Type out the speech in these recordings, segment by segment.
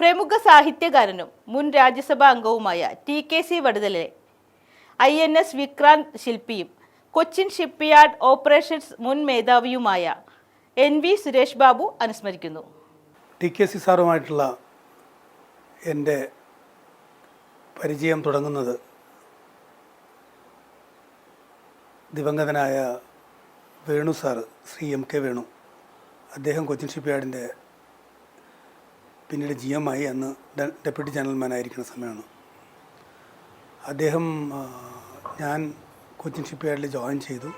പ്രമുഖ സാഹിത്യകാരനും മുൻ രാജ്യസഭാ അംഗവുമായ T K C Vaduthala I N S Vikrant ശില്പിയും Cochin shipyard operations മുൻ മേധാവിയുമായ എൻ വി സുരേഷ് ബാബു അനുസ്മരിക്കുന്നു. ടി കെ സി സാറുമായിട്ടുള്ള എന്റെ പരിചയം തുടങ്ങുന്നത് ദിവംഗതനായ Venu sir Shri M K Venu. അദ്ദേഹം കൊച്ചിൻ ഷിപ്പ്യാർഡിന്റെ പിന്നീട് ജി എം ആയി അന്ന് ഡെപ്യൂട്ടി ജനറൽമാൻ ആയിരിക്കുന്ന സമയമാണ്. അദ്ദേഹം ഞാൻ കൊച്ചിൻ ഷിപ്പ്യാർഡിൽ ജോയിൻ ചെയ്തു.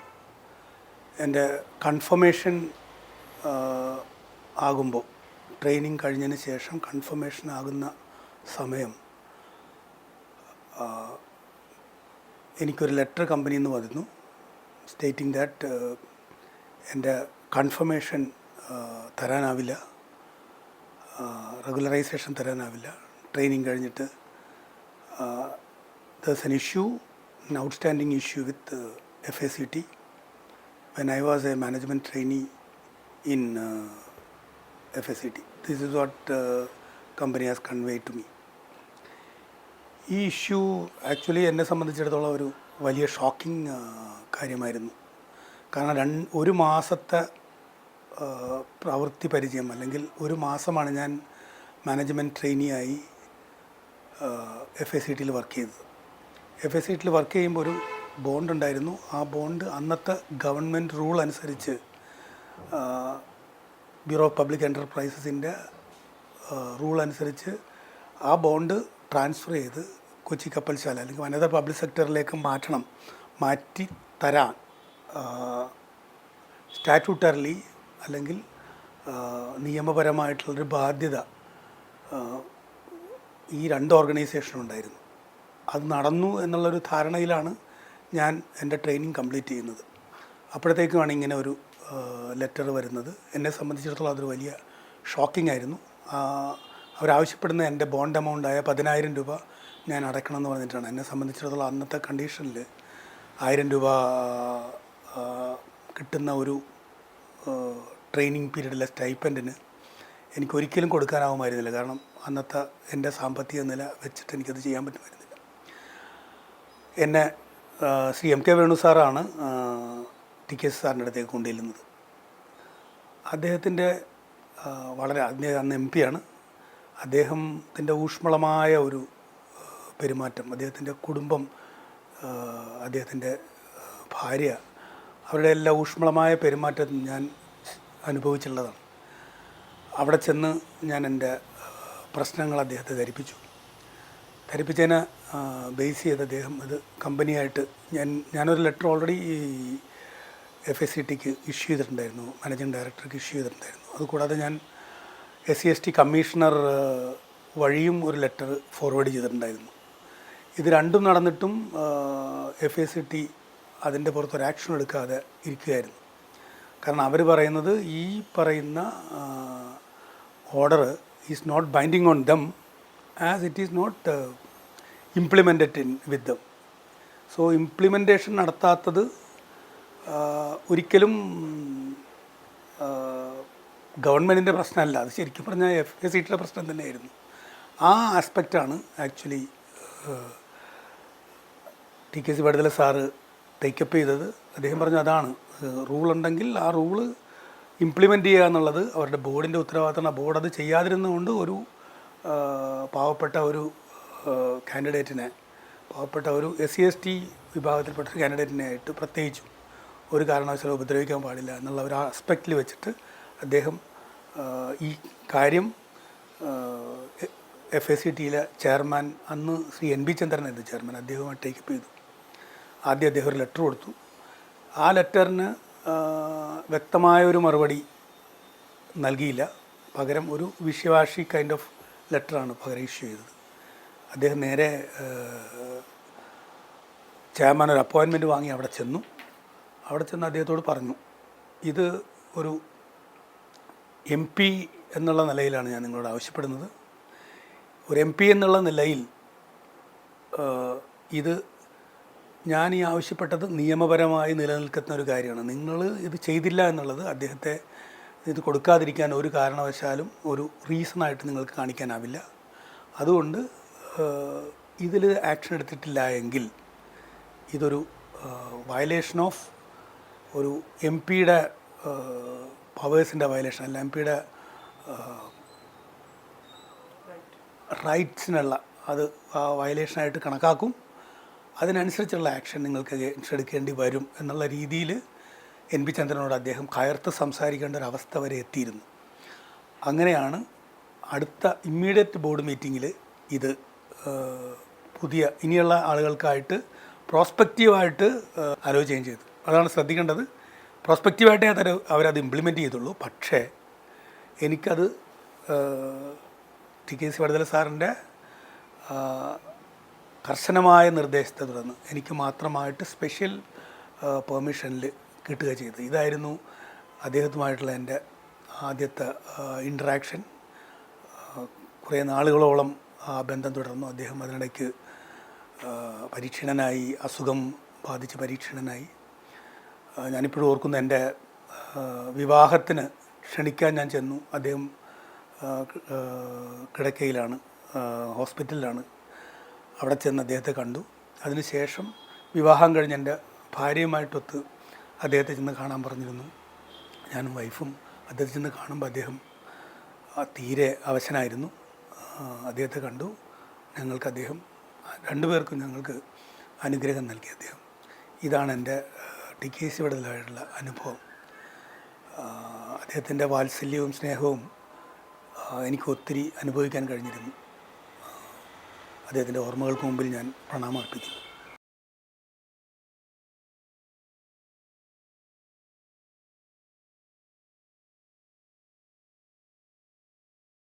എന്റെ കൺഫർമേഷൻ ആകുമ്പോൾ ട്രെയിനിങ് കഴിഞ്ഞതിന് ശേഷം കൺഫർമേഷൻ ആകുന്ന സമയം എനിക്കൊരു ലെറ്റർ കമ്പനിയിൽ നിന്ന് പറയുന്നു സ്റ്റേറ്റിംഗ് ദാറ്റ് എന്റെ കൺഫർമേഷൻ തരാനാവില്ല. റെഗുലറൈസേഷൻ തരാനാവില്ല. ട്രെയിനിങ് കഴിഞ്ഞിട്ട് this an issue in outstanding issue with F A C T when I was a management trainee in F A C T this is what company has convey to me ഈ issue actually എന്നെ സംബന്ധിച്ചിടത്തോളം ഒരു വലിയ shocking കാര്യമായിരുന്നു. കാരണം രണ്ട് ഒരു മാസത്തെ പ്രവൃത്തി പരിചയം അല്ലെങ്കിൽ ഒരു മാസമാണ് ഞാൻ മാനേജ്മെന്റ് ട്രെയിനിയായി എഫ് എ സി ടിയിൽ വർക്ക് ചെയ്തത്. എഫ് എ സി ടിയിൽ വർക്ക് ചെയ്യുമ്പോൾ ഒരു ബോണ്ട് ഉണ്ടായിരുന്നു. ആ ബോണ്ട് അന്നത്തെ ഗവൺമെന്റ് റൂൾ അനുസരിച്ച് ബ്യൂറോ ഓഫ് പബ്ലിക് എന്റർപ്രൈസസിന്റെ റൂൾ അനുസരിച്ച് ആ ബോണ്ട് ട്രാൻസ്ഫർ ചെയ്ത് കൊച്ചി കപ്പൽശാല അല്ലെങ്കിൽ വനിത പബ്ലിക് സെക്ടറിലേക്ക് മാറ്റണം മാറ്റി തരാൻ സ്റ്റാറ്റ്യൂട്ടറിലി അല്ലെങ്കിൽ നിയമപരമായിട്ടുള്ളൊരു ബാധ്യത ഈ രണ്ട് ഓർഗനൈസേഷനും ഉണ്ടായിരുന്നു. അത് നടന്നു എന്നുള്ളൊരു ധാരണയിലാണ് ഞാൻ എന്റെ ട്രെയിനിങ് കംപ്ലീറ്റ് ചെയ്യുന്നത്. അപ്പോഴത്തേക്കുമാണ് ഇങ്ങനെ ഒരു ലെറ്റർ വരുന്നത്. എന്നെ സംബന്ധിച്ചിടത്തോളം അതൊരു വലിയ ഷോക്കിംഗ് ആയിരുന്നു. അവരാവശ്യപ്പെടുന്ന എന്റെ ബോണ്ട് എമൗണ്ടായ പതിനായിരം രൂപ ഞാൻ അടയ്ക്കണം എന്ന് പറഞ്ഞിട്ടാണ്. എന്നെ സംബന്ധിച്ചിടത്തോളം അന്നത്തെ കണ്ടീഷനിൽ ആയിരം രൂപ കിട്ടുന്ന ഒരു ട്രെയിനിങ് പീരീഡിലെ സ്റ്റൈപ്പന്റിന് എനിക്ക് ഒരിക്കലും കൊടുക്കാനാവുമായിരുന്നില്ല. കാരണം അന്നത്തെ എന്റെ സാമ്പത്തിക നില വെച്ചിട്ട് എനിക്കത് ചെയ്യാൻ പറ്റുമായിരുന്നില്ല. എന്നെ ശ്രീ എം കെ വേണു സാറാണ് ടി കെ എസ് സാറിന്റെ അടുത്തേക്ക് കൊണ്ടുചെല്ലുന്നത്. അദ്ദേഹത്തിന്റെ വളരെ അദ്ദേഹം അന്ന് എം പിയാണ് അദ്ദേഹത്തിന്റെ ഊഷ്മളമായ ഒരു പെരുമാറ്റം അദ്ദേഹത്തിന്റെ കുടുംബം അദ്ദേഹത്തിന്റെ ഭാര്യ അവരുടെ എല്ലാ ഊഷ്മളമായ പെരുമാറ്റം ഞാൻ അനുഭവിച്ചുള്ളതാണ് അവിടെ ചെന്ന് ഞാൻ എന്റെ പ്രശ്നങ്ങൾ അദ്ദേഹത്തെ ധരിപ്പിച്ചു. ധരിപ്പിച്ചതിനെ ബേസ് ചെയ്ത് അദ്ദേഹം അത് കമ്പനിയായിട്ട് ഞാൻ ഞാനൊരു ലെറ്റർ ഓൾറെഡി ഈ എഫ് എസ് സി ടിക്ക് ഇഷ്യൂ ചെയ്തിട്ടുണ്ടായിരുന്നു. മാനേജിങ് ഡയറക്ടർക്ക് ഇഷ്യൂ ചെയ്തിട്ടുണ്ടായിരുന്നു. അതുകൂടാതെ ഞാൻ S C S T commissioner വഴിയും ഒരു ലെറ്റർ ഫോർവേഡ് ചെയ്തിട്ടുണ്ടായിരുന്നു. ഇത് രണ്ടും നടന്നിട്ടും എഫ് എസ് സി ടി അതിന്റെ പുറത്ത് ഒരു ആക്ഷൻ എടുക്കാതെ ഇരിക്കുകയായിരുന്നു. കാരണം അവർ പറയുന്നത് ഈ പറയുന്ന order is not binding on them as it is not implemented in with them so implementation നടത്താത്തത് ഒരിക്കലും ഗവൺമെന്റിന്റെ പ്രശ്നമല്ല. അത് ശരിക്കും പറഞ്ഞാൽ എഫ് എ സീറ്റിലെ പ്രശ്നം തന്നെയായിരുന്നു. ആ ആസ്പെക്റ്റാണ് actually T K C Vaduthala sir take up ചെയ്തത്. അദ്ദേഹം പറഞ്ഞു അതാണ്. റൂൾ ഉണ്ടെങ്കിൽ ആ റൂൾ ഇംപ്ലിമെന്റ് ചെയ്യുക എന്നുള്ളത് അവരുടെ ബോർഡിന്റെ ഉത്തരവാദിത്തമാണ്. ബോർഡ് അത് ചെയ്യാതിരുന്നുകൊണ്ട് ഒരു പാവപ്പെട്ട ഒരു കാൻഡിഡേറ്റിനെ പാവപ്പെട്ട ഒരു എസ് സി എസ് ടി വിഭാഗത്തിൽപ്പെട്ട ഒരു കാൻഡിഡേറ്റിനെ ആയിട്ട് പ്രത്യേകിച്ചും ഒരു കാരണവശാലും ഉപദ്രവിക്കാൻ പാടില്ല എന്നുള്ള ഒരു ആസ്പെക്റ്റിൽ വെച്ചിട്ട് അദ്ദേഹം ഈ കാര്യം എഫ് എസ് സി ടിയിലെ ചെയർമാൻ അന്ന് ശ്രീ എൻ ബി ചന്ദ്രനായിരുന്നു ചെയർമാൻ അദ്ദേഹവുമായി ടേക്കപ്പ് ചെയ്തു. ആദ്യം അദ്ദേഹം ഒരു ലെറ്റർ കൊടുത്തു. ആ ലെറ്ററിന് വ്യക്തമായ ഒരു മറുപടി നൽകിയില്ല. പകരം ഒരു വിഷയവാഷി കൈൻഡ് ഓഫ് ലെറ്ററാണ് പകരം ഇഷ്യൂ ചെയ്തത്. അദ്ദേഹം നേരെ ചെയർമാൻ ഒരു അപ്പോയിൻമെന്റ് വാങ്ങി അവിടെ ചെന്നു. അവിടെ ചെന്ന് അദ്ദേഹത്തോട് പറഞ്ഞു ഇത് ഒരു എം പി എന്നുള്ള നിലയിലാണ് ഞാൻ നിങ്ങളോട് ആവശ്യപ്പെടുന്നത്. ഒരു എം പി എന്നുള്ള നിലയിൽ ഇത് ഞാൻ ഈ ആവശ്യപ്പെട്ടത് നിയമപരമായി നിലനിൽക്കുന്ന ഒരു കാര്യമാണ്. നിങ്ങൾ ഇത് ചെയ്തില്ല എന്നുള്ളത് അദ്ദേഹത്തെ ഇത് കൊടുക്കാതിരിക്കാൻ ഒരു കാരണവശാലും ഒരു റീസണായിട്ട് നിങ്ങൾക്ക് കാണിക്കാനാവില്ല. അതുകൊണ്ട് ഇതിൽ ആക്ഷൻ എടുത്തിട്ടില്ല എങ്കിൽ ഇതൊരു വയലേഷൻ ഓഫ് ഒരു എം പിയുടെ പവേഴ്സിന്റെ വയലേഷൻ അല്ല എം പിയുടെ റൈറ്റ്സിനുള്ള അത് ആ വയലേഷനായിട്ട് കണക്കാക്കും. അതിനനുസരിച്ചുള്ള ആക്ഷൻ നിങ്ങൾക്ക് എടുക്കേണ്ടി വരും എന്നുള്ള രീതിയിൽ എൻ പി ചന്ദ്രനോട് അദ്ദേഹം കയർത്ത് സംസാരിക്കേണ്ട ഒരു അവസ്ഥ വരെ എത്തിയിരുന്നു. അങ്ങനെയാണ് അടുത്ത ഇമ്മീഡിയറ്റ് ബോർഡ് മീറ്റിങ്ങിൽ ഇത് പുതിയ ഇനിയുള്ള ആളുകൾക്കായിട്ട് പ്രോസ്പെക്റ്റീവായിട്ട് ആലോചിക്കുകയും ചെയ്തു. അതാണ് ശ്രദ്ധിക്കേണ്ടത്. പ്രോസ്പെക്റ്റീവായിട്ടേ അത് അവരത് ഇംപ്ലിമെന്റ് ചെയ്തുള്ളൂ. പക്ഷേ എനിക്കത് ടി കെ സി വടുതല സാറിന്റെ കർശനമായ നിർദ്ദേശത്തെ തുടർന്ന് എനിക്ക് മാത്രമായിട്ട് സ്പെഷ്യൽ പെർമിഷനിൽ കിട്ടുക ചെയ്തത്. ഇതായിരുന്നു അദ്ദേഹത്തുമായിട്ടുള്ള എന്റെ ആദ്യത്തെ ഇൻട്രാക്ഷൻ കുറേ നാളുകളോളം ആ ബന്ധം തുടർന്നു. അദ്ദേഹം അതിനിടയ്ക്ക് പരീക്ഷണനായി അസുഖം ബാധിച്ച് പരീക്ഷണനായി. ഞാനിപ്പോഴും ഓർക്കുന്ന എന്റെ വിവാഹത്തിന് ക്ഷണിക്കാൻ ഞാൻ ചെന്നു. അദ്ദേഹം കിടക്കയിലാണ് ഹോസ്പിറ്റലിലാണ് അവിടെ ചെന്ന് അദ്ദേഹത്തെ കണ്ടു. അതിനുശേഷം വിവാഹം കഴിഞ്ഞ് എന്റെ ഭാര്യയുമായിട്ടൊത്ത് അദ്ദേഹത്തെ ചെന്ന് കാണാൻ പറഞ്ഞിരുന്നു. ഞാനും വൈഫും അദ്ദേഹത്തെ ചെന്ന് കാണുമ്പോൾ അദ്ദേഹം തീരെ അവശനായിരുന്നു. അദ്ദേഹത്തെ കണ്ടു. ഞങ്ങൾക്ക് അദ്ദേഹം രണ്ടുപേർക്കും ഞങ്ങൾക്ക് അനുഗ്രഹം നൽകി അദ്ദേഹം. ഇതാണ് എന്റെ ടി കെ സി വിടലായിട്ടുള്ള അനുഭവം അദ്ദേഹത്തിന്റെ വാത്സല്യവും സ്നേഹവും എനിക്ക് ഒത്തിരി അനുഭവിക്കാൻ കഴിഞ്ഞിരുന്നു. അദ്ദേഹത്തിന്റെ ഓർമ്മകൾക്ക് മുമ്പിൽ ഞാൻ പ്രണാമം അർപ്പിക്കുന്നു.